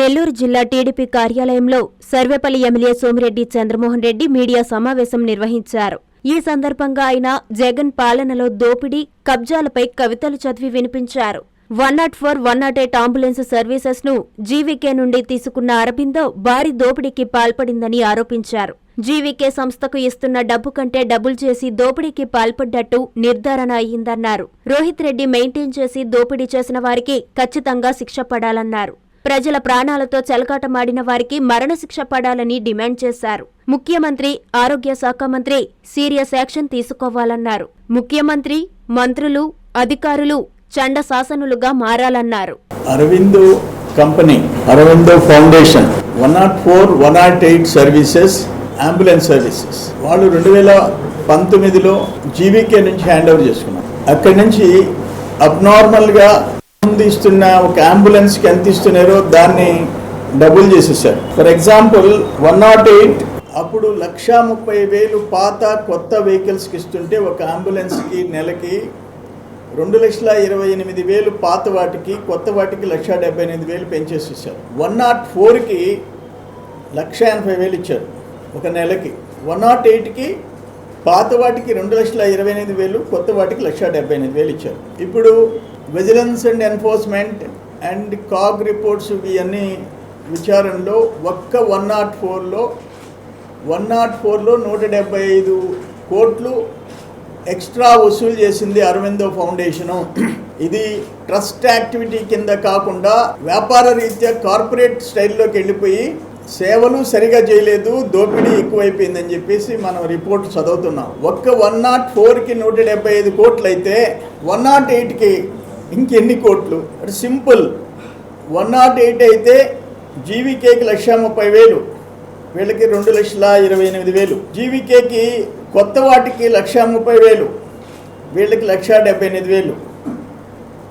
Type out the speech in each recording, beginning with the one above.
నెల్లూరు జిల్లా టీడీపీ కార్యాలయంలో Sarvepalli MLA Somireddy Chandramohan Reddy media సమావేశం నిర్వహించారు. ఈ సందర్భంగా ఆయన జగన్ పాలనలో దోపిడీ కబ్జాలపై కవితలు చదివి వినిపించారు. One not four one not eight ambulance సర్వీసెస్ను GVK నుండి తీసుకున్న అరబిందో భారీ దోపిడీకి పాల్పడిందని ఆరోపించారు. జీవీకే సంస్థకు ఇస్తున్న డబ్బు కంటే డబుల్ చేసి దోపిడీకి పాల్పడ్డట్టు నిర్ధారణ అయ్యిందన్నారు. రోహిత్ రెడ్డి మెయింటైన్ చేసి దోపిడీ చేసిన వారికి ఖచ్చితంగా శిక్ష పడాలన్నారు. ప్రజల ప్రాణాలతో చెలకాటమాడిన వారికి మరణశిక్ష పడాలని డిమాండ్ చేశారు. ముఖ్యమంత్రి ఆరోగ్య శాఖ మంత్రి సీరియస్ యాక్షన్ తీసుకోవాలన్నారు. ముఖ్యమంత్రి మంత్రులు అధికారులు చండ శాసనులుగా మారాలన్నారు. Aurobindo company Aurobindo foundation one not four one not eight services ambulance services. వాళ్ళు రెండు వేల పంతొమ్మిదిలో జీవీకే నుంచి హ్యాండ్ ఓవర్ చేసుకున్నారు. అక్కడి నుంచి అబ్నార్మల్గా ముందు ఇస్తున్న ఒక అంబులెన్స్కి ఎంత ఇస్తున్నారో దాన్ని డబుల్ చేసేసారు. For example one not eight అప్పుడు లక్షా ముప్పై వేలు పాత కొత్త వెహికల్స్కి ఇస్తుంటే ఒక అంబులెన్స్కి నెలకి రెండు లక్షల ఇరవై ఎనిమిది వేలు పాత వాటికి కొత్త వాటికి లక్ష డెబ్బై ఎనిమిది వేలు పెంచేసేసారు. వన్ నాట్ ఫోర్కి లక్ష ఎనభై వేలు ఇచ్చారు ఒక నెలకి. వన్ నాట్ ఎయిట్కి పాత వాటికి రెండు లక్షల ఇరవై ఎనిమిది వేలు కొత్త వాటికి లక్ష డెబ్బై ఎనిమిది వేలు ఇచ్చారు. ఇప్పుడు vigilance and enforcement and CAG reports ఇవన్నీ విచారణలో ఒక్క వన్ నాట్ ఫోర్లో వన్ నాట్ ఫోర్లో నూట డెబ్బై ఐదు కోట్లు ఎక్స్ట్రా వసూలు చేసింది అరవిందో ఫౌండేషను. ఇది ట్రస్ట్ యాక్టివిటీ కింద కాకుండా వ్యాపార రీత్యా కార్పొరేట్ స్టైల్లోకి వెళ్ళిపోయి సేవలు సరిగా చేయలేదు దోపిడీ ఎక్కువైపోయిందని చెప్పేసి మనం రిపోర్ట్ చదువుతున్నాం. ఒక్క వన్ నాట్ ఫోర్కి నూట డెబ్బై ఐదు కోట్లు అయితే వన్ నాట్ ఎయిట్కి ఇంకెన్ని కోట్లు? అంటే సింపుల్. వన్ నాట్ ఎయిట్ అయితే జీవీకేకి లక్ష ముప్పై వేలు. వీళ్ళకి రెండు లక్షల ఇరవై ఎనిమిది వేలు. జీవీకేకి కొత్త వాటికి లక్ష ముప్పై వేలు. వీళ్ళకి లక్ష డెబ్బై ఎనిమిది వేలు.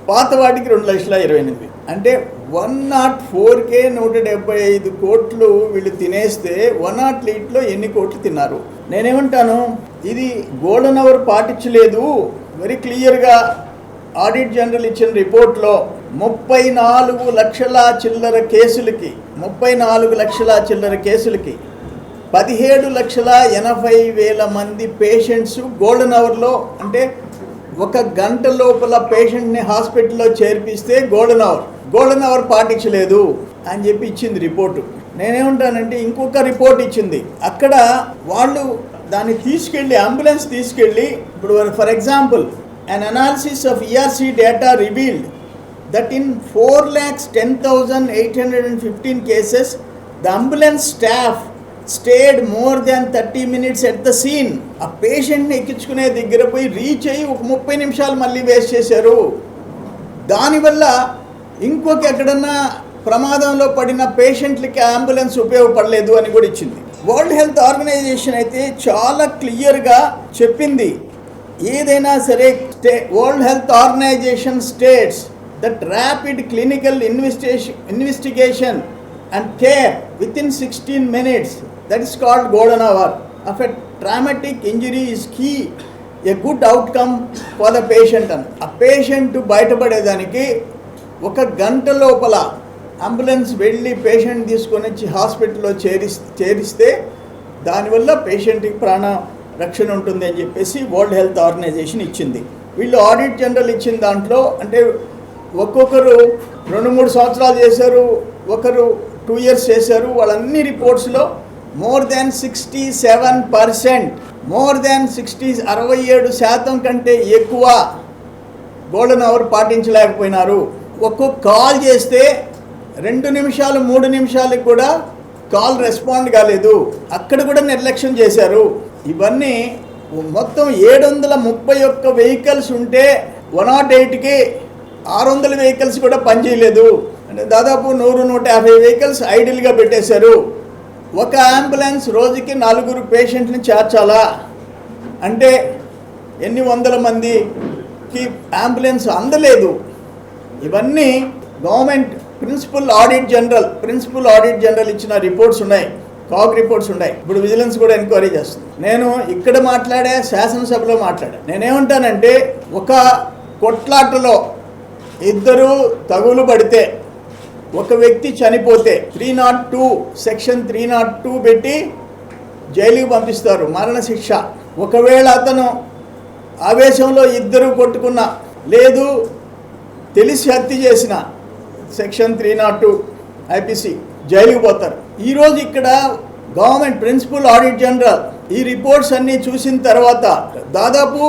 పాత వాటికి రెండు లక్షల ఇరవై ఎనిమిది అంటే వన్ నాట్ ఫోర్కే నూట డెబ్బై ఐదు కోట్లు వీళ్ళు తినేస్తే వన్ నాట్ ఎయిట్లో ఎన్ని కోట్లు తిన్నారు? నేనేమంటాను? ఇది గోల్డెన్ అవర్ పాటించలేదు వెరీ క్లియర్గా ఆడిట్ జనరల్ ఇచ్చిన రిపోర్ట్లో ముప్పై నాలుగు లక్షల చిల్లర కేసులకి ముప్పై నాలుగు లక్షల చిల్లర కేసులకి పదిహేడు లక్షల ఎనభై వేల మంది పేషెంట్స్ గోల్డెన్ అవర్లో అంటే ఒక గంట లోపల పేషెంట్ని హాస్పిటల్లో చేర్పిస్తే గోల్డెన్ అవర్. గోల్డెన్ అవర్ పాటించలేదు అని చెప్పి ఇచ్చింది రిపోర్టు. నేనేమంటానంటే ఇంకొక రిపోర్ట్ ఇచ్చింది. అక్కడ వాళ్ళు దాన్ని తీసుకెళ్ళి అంబులెన్స్ తీసుకెళ్ళి ఇప్పుడు for example an analysis of ERC data revealed that in 4 lakhs 10,815 cases, the ambulance staff stayed more than thirty minutes at the scene ఆ పేషెంట్ని ఎక్కించుకునే దగ్గర పోయి రీచ్ అయ్యి ఒక ముప్పై నిమిషాలు మళ్ళీ వేస్ట్ చేశారు. దానివల్ల ఇంకొక ఎక్కడన్నా ప్రమాదంలో పడిన పేషెంట్లకి అంబులెన్స్ ఉపయోగపడలేదు అని కూడా ఇచ్చింది. వరల్డ్ హెల్త్ ఆర్గనైజేషన్ అయితే చాలా క్లియర్గా చెప్పింది. ఏదైనా సరే stay World Health Organization states that rapid clinical investigation investigation and care within sixteen minutes that is called golden hour of a traumatic injury is key a good outcome for the patient అని. ఆ patient బయటపడేదానికి ఒక గంట లోపల ambulance వెళ్ళి patient తీసుకొని వచ్చి హాస్పిటల్లో చేరి చేరిస్తే దానివల్ల పేషెంట్కి ప్రాణ రక్షణ ఉంటుంది అని చెప్పేసి వరల్డ్ హెల్త్ ఆర్గనైజేషన్ ఇచ్చింది. వీళ్ళు ఆడిట్ జనరల్ ఇచ్చిన దాంట్లో అంటే ఒక్కొక్కరు రెండు మూడు సంవత్సరాలు చేశారు ఒకరు టూ ఇయర్స్ చేశారు వాళ్ళన్ని రిపోర్ట్స్లో more than sixty seven percent more than sixty అరవై ఏడు శాతం కంటే ఎక్కువ గోల్డెన్ అవర్ పాటించలేకపోయినారు. ఒక్కొక్క కాల్ చేస్తే రెండు నిమిషాలు మూడు నిమిషాలకు కూడా కాల్ రెస్పాండ్ కాలేదు. అక్కడ కూడా నిర్లక్ష్యం చేశారు. ఇవన్నీ మొత్తం ఏడు వందల ముప్పై ఒక్క వెహికల్స్ ఉంటే వన్ నాట్ ఎయిట్కి ఆరు వందల వెహికల్స్ కూడా పనిచేయలేదు. అంటే దాదాపు నూరు నూట యాభై వెహికల్స్ ఐడిల్గా పెట్టేశారు. ఒక అంబులెన్స్ రోజుకి నలుగురు పేషెంట్ని చేర్చాలా? అంటే ఎన్ని వందల మందికి అంబులెన్స్ అందలేదు? ఇవన్నీ government principal audit general principal audit general ఇచ్చిన రిపోర్ట్స్ ఉన్నాయి. కాక్ రిపోర్ట్స్ ఉన్నాయి ఇప్పుడు విజిలెన్స్ కూడా ఎంక్వైరీ చేస్తుంది. నేను ఇక్కడ మాట్లాడే శాసనసభలో మాట్లాడా. నేనేమంటానంటే ఒక కొట్లాటలో ఇద్దరు తగులు పడితే ఒక వ్యక్తి చనిపోతే three naught two section three naught two పెట్టి జైలుకి పంపిస్తారు మరణశిక్ష. ఒకవేళ అతను ఆవేశంలో ఇద్దరు కొట్టుకున్న లేదు తెలిసి హత్య చేసిన section three naught two IPC జైలుకి పోతారు. ఈరోజు ఇక్కడ గవర్నమెంట్ ప్రిన్సిపల్ ఆడిట్ జనరల్ ఈ రిపోర్ట్స్ అన్నీ చూసిన తర్వాత దాదాపు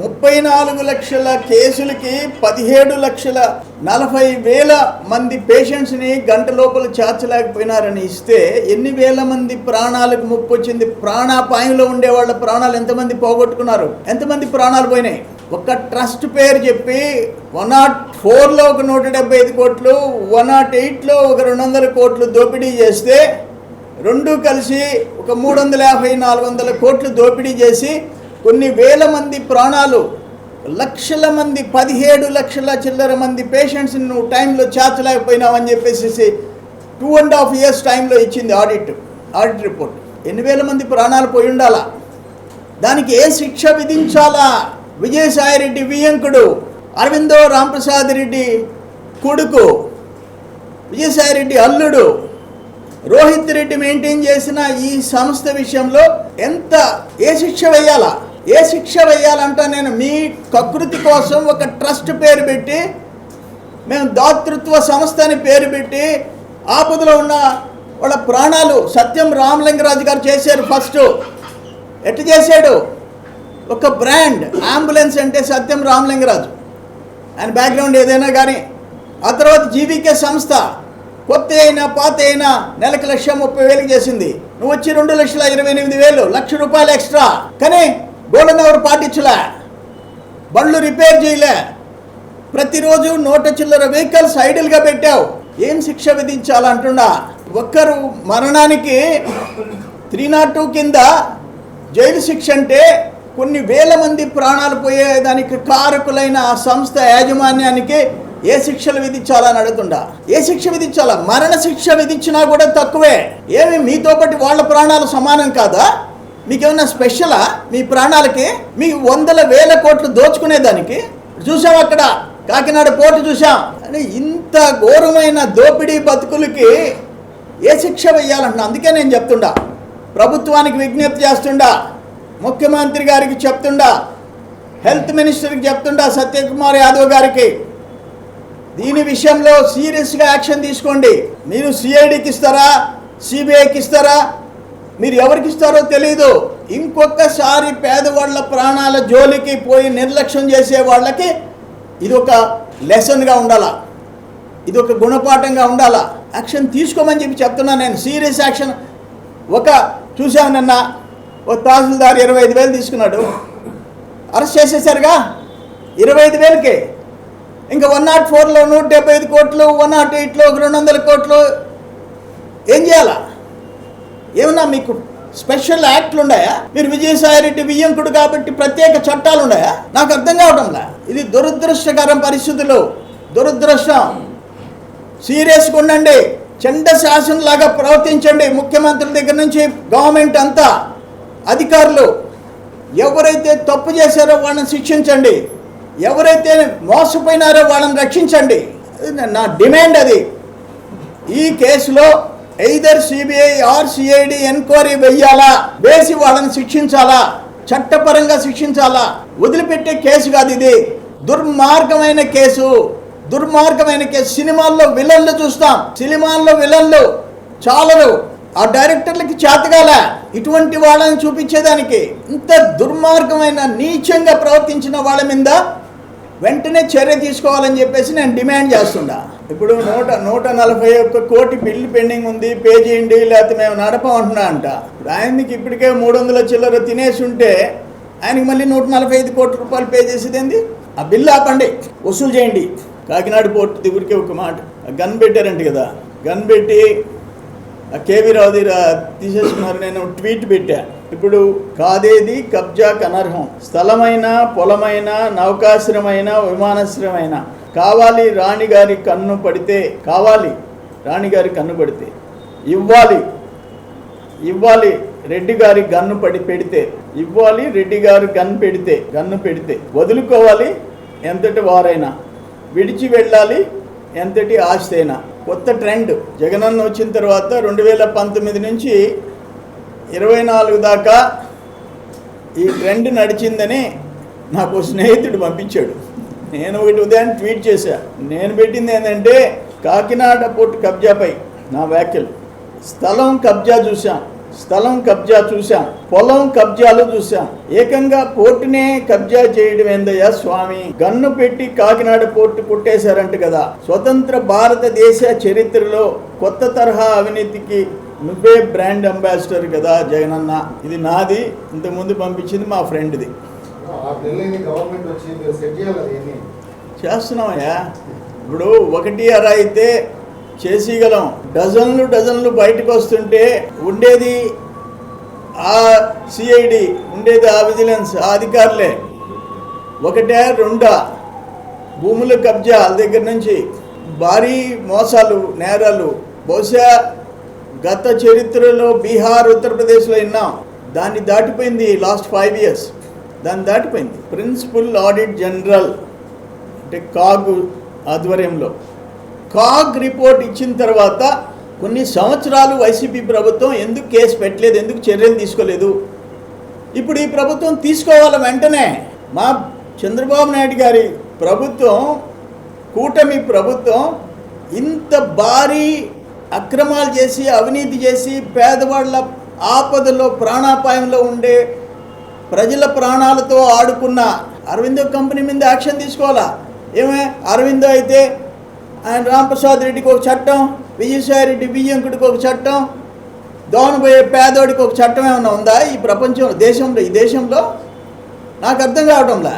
ముప్పై నాలుగు లక్షల కేసులకి పదిహేడు లక్షల నలభై వేల మంది పేషెంట్స్ని గంట లోపల చేర్చలేకపోయినారని ఇస్తే ఎన్ని వేల మంది ప్రాణాలకు ముప్పు వచ్చింది? ప్రాణాపాయంలో ఉండే వాళ్ళ ప్రాణాలు ఎంతమంది పోగొట్టుకున్నారు? ఎంతమంది ప్రాణాలు పోయినాయి? ఒక ట్రస్ట్ పేరు చెప్పి వన్ నాట్ ఫోర్లో ఒక నూట డెబ్బై ఐదు కోట్లు వన్ నాట్ ఎయిట్లో ఒక రెండు వందల కోట్లు దోపిడీ చేస్తే రెండు కలిసి ఒక మూడు వందల యాభై నాలుగు వందల కోట్లు దోపిడీ చేసి కొన్ని వేల మంది ప్రాణాలు లక్షల మంది పదిహేడు లక్షల చిల్లర మంది పేషెంట్స్ నువ్వు టైంలో చేర్చలేకపోయినావు అని చెప్పేసి టూ అండ్ హాఫ్ ఇయర్స్ టైంలో ఇచ్చింది ఆడిట్ ఆడిట్ రిపోర్ట్. ఎన్ని వేల మంది ప్రాణాలు పోయి ఉండాలా? దానికి ఏ శిక్ష విధించాలా? విజయసాయిరెడ్డి వియంకుడు అరవిందో రామప్రసాద్ రెడ్డి కొడుకు విజయసాయిరెడ్డి అల్లుడు. రోహిత్ రెడ్డి మెయింటైన్ చేసిన ఈ సంస్థ విషయంలో ఎంత ఏ శిక్ష వేయాలా? ఏ శిక్ష వేయాలంటే నేను మీ కకృతి కోసం ఒక ట్రస్ట్ పేరు పెట్టి మేము దాతృత్వ సంస్థ అని పేరు పెట్టి ఆపదలో ఉన్న వాళ్ళ ప్రాణాలు సత్యం రామలింగరాజు గారు చేశారు ఫస్ట్. ఎట్టు చేశాడు? ఒక బ్రాండ్ అంబులెన్స్ అంటే సత్యం రామలింగరాజు. ఆయన బ్యాక్గ్రౌండ్ ఏదైనా కానీ ఆ తర్వాత జీవికే సంస్థ కొత్త అయినా పాత అయినా నెలకు లక్ష ముప్పై వేలకు చేసింది. నువ్వు వచ్చి రెండు లక్షల ఇరవై ఎనిమిది వేలు లక్ష రూపాయలు ఎక్స్ట్రా. కానీ గోల్డెన్ అవర్ పాటించలే? బండ్లు రిపేర్ చేయలే. ప్రతిరోజు నూట చిల్లర వెహికల్స్ ఐడిల్గా పెట్టావు. ఏం శిక్ష విధించాలంటున్నా? ఒక్కరు మరణానికి త్రీ నాట్ టూ కింద జైలు శిక్ష అంటే కొన్ని వేల మంది ప్రాణాలు పోయేదానికి కారకులైన ఆ సంస్థ యాజమాన్యానికి ఏ శిక్షలు విధించాలని అడుగుతుండా? ఏ శిక్ష విధించాలా? మరణ శిక్ష విధించినా కూడా తక్కువే. ఏమి మీతో పాటు వాళ్ళ ప్రాణాలు సమానం కాదా? మీకేమన్నా స్పెషలా? మీ ప్రాణాలకి మీ వందల వేల కోట్లు దోచుకునేదానికి? చూసాం అక్కడ? కాకినాడ పోర్టు చూసాం అని ఇంత ఘోరమైన దోపిడీ బతుకులకి ఏ శిక్ష వేయాలంటున్నా అందుకే నేను చెప్తుండా. ప్రభుత్వానికి విజ్ఞప్తి చేస్తుండా. ముఖ్యమంత్రి గారికి చెప్తుండా హెల్త్ మినిస్టర్కి చెప్తుండా సత్యకుమార్ యాదవ్ గారికి దీని విషయంలో సీరియస్గా యాక్షన్ తీసుకోండి. మీరు సిఐడికి ఇస్తారా సిబిఐకి ఇస్తారా మీరు ఎవరికి ఇస్తారో తెలియదు ఇంకొకసారి పేదవాళ్ళ ప్రాణాల జోలికి పోయి నిర్లక్ష్యం చేసే వాళ్ళకి ఇది ఒక లెసన్గా ఉండాలా? ఇది ఒక గుణపాఠంగా ఉండాలా? యాక్షన్ తీసుకోమని చెప్పి చెప్తున్నా నేను. Serious action. ఒక చూసాం ఓ తహసీల్దార్ ఇరవై ఐదు వేలు తీసుకున్నాడు. అరెస్ట్ చేసేసారుగా? ఇరవై ఐదు వేలకే. ఇంకా వన్ నాట్ ఫోర్లో నూట డెబ్బై ఐదు కోట్లు వన్ నాట్ ఎయిట్లో రెండు వందల కోట్లు. ఏం చేయాలా? ఏమన్నా మీకు స్పెషల్ యాక్ట్లు ఉన్నాయా? మీరు విజయసాయిరెడ్డి వియ్యంకుడు కాబట్టి ప్రత్యేక చట్టాలు ఉన్నాయా? నాకు అర్థం కావడంలా ఇది దురదృష్టకరం పరిస్థితులు. దురదృష్టం. సీరియస్గా ఉండండి. చండ శాసనలాగా ప్రవర్తించండి. ముఖ్యమంత్రుల దగ్గర నుంచి గవర్నమెంట్ అంతా. అధికారులు ఎవరైతే తప్పు చేశారో వాళ్ళని శిక్షించండి. ఎవరైతే మోసపోయినారో వాళ్ళని రక్షించండి. నా- నా డిమాండ్ అది. ఈ కేసులో either CBI or CID enquiry వెయ్యాలా వేసి వాళ్ళని శిక్షించాలా? చట్టపరంగా శిక్షించాలా? వదిలిపెట్టే కేసు కాదు ఇది. దుర్మార్గమైన కేసు. దుర్మార్గమైన కేసు. సినిమాల్లో విలన్లు చూస్తాం. సినిమాల్లో విలన్లు. చాలరు. ఆ డైరెక్టర్లకి చేతగాల. ఇటువంటి వాళ్ళని చూపించేదానికి ఇంత దుర్మార్గమైన నీచంగా ప్రవర్తించిన వాళ్ళ మీద వెంటనే చర్య తీసుకోవాలని చెప్పేసి నేను డిమాండ్ చేస్తుండా. ఇప్పుడు నూట నూట నలభై ఒక్క కోటి బిల్లు పెండింగ్ ఉంది పే చేయండి లేకపోతే మేము నడపమంటున్నా అంట. ఆయనకి ఇప్పటికే మూడు వందల చిల్లర తినేసి ఉంటే ఆయనకి మళ్ళీ నూట నలభై ఐదు కోట్ల రూపాయలు పే చేసేది ఏంది? ఆ బిల్లు ఆపండి వసూలు చేయండి. కాకినాడ పోర్టు దిగురికే ఒక మాట. గన్ పెట్టారంట కదా. గన్ పెట్టి కేవీ రావు రా- తీసేసుకున్నారు. నేను ట్వీట్ పెట్టా. ఇప్పుడు కాదేది కబ్జా కనర్హం. స్థలమైన పొలమైన నౌకాశ్రమైన విమానాశ్రమైన కావాలి రాణిగారి కన్ను పడితే కావాలి రాణిగారి కన్ను పడితే. ఇవ్వాలి. ఇవ్వాలి రెడ్డి గారి గన్ను పడి పెడితే. ఇవ్వాలి రెడ్డి గారు గన్ పెడితే గన్ను పెడితే. వదులుకోవాలి ఎంతటి వారైనా. విడిచి వెళ్ళాలి ఎంతటి ఆస్తి కొత్త ట్రెండ్. జగనన్న వచ్చిన తర్వాత రెండు వేల పంతొమ్మిది నుంచి ఇరవై నాలుగు దాకా ఈ ట్రెండ్ నడిచిందని నాకు స్నేహితుడు పంపించాడు. నేను ఒకటి ఉదయం ట్వీట్ చేశా. నేను పెట్టింది ఏంటంటే కాకినాడ పోర్టు కబ్జాపై నా వ్యాఖ్యలు. స్థలం కబ్జా చూశాను స్థలం కబ్జా చూశాం పొలం కబ్జాలు చూశాం. ఏకంగా పోర్టునే కబ్జా చేయడం ఏందయ్యా స్వామి? గన్ను పెట్టి కాకినాడ పోర్టు కొట్టేశారంట కదా. స్వతంత్ర భారతదేశ చరిత్రలో కొత్త తరహా అవినీతికి నువ్వే బ్రాండ్ అంబాసిడర్ కదా జగనన్న. ఇది నాది ఇంతకుముందు పంపించింది మా ఫ్రెండ్ది. చేస్తున్నామయ్యా. ఇప్పుడు ఒకటి అర అయితే చేసేయగలం డజన్లు డజన్లు బయటకు వస్తుంటే ఉండేది ఆ సిఐడి ఉండేది ఆ విజిలెన్స్ ఆ అధికారులే. ఒకటే రెండా. భూముల కబ్జా వాళ్ళ దగ్గర నుంచి భారీ మోసాలు నేరాలు. బహుశా గత చరిత్రలో బీహార్ ఉత్తరప్రదేశ్లో విన్నాం. దాన్ని దాటిపోయింది లాస్ట్ ఫైవ్ ఇయర్స్. దాన్ని దాటిపోయింది. ప్రిన్సిపల్ ఆడిట్ జనరల్ అంటే కాగు ఆధ్వర్యంలో. కాగ్ రిపోర్ట్ ఇచ్చిన తర్వాత కొన్ని సంవత్సరాలు వైసీపీ ప్రభుత్వం ఎందుకు కేసు పెట్టలేదు ఎందుకు చర్యలు తీసుకోలేదు? ఇప్పుడు ఈ ప్రభుత్వం తీసుకోవాలి వెంటనే మా చంద్రబాబు నాయుడు గారి ప్రభుత్వం కూటమి ప్రభుత్వం ఇంత భారీ అక్రమాలు చేసి అవినీతి చేసి పేదవాళ్ళ ఆపదలో ప్రాణాపాయంలో ఉండే ప్రజల ప్రాణాలతో ఆడుకున్న అరవిందో కంపెనీ మీద యాక్షన్ తీసుకోవాలా? ఏమే? అరవిందో అయితే రాంప్రసాద్ రెడ్డికి ఒక చట్టం విజయసాయి రెడ్డి బియ్యంకుడికి ఒక చట్టం దోనబోయే పేదోడికి ఒక చట్టం ఏమైనా ఉందా ఈ ప్రపంచంలో దేశంలో ఈ దేశంలో? నాకు అర్థం కావడంలా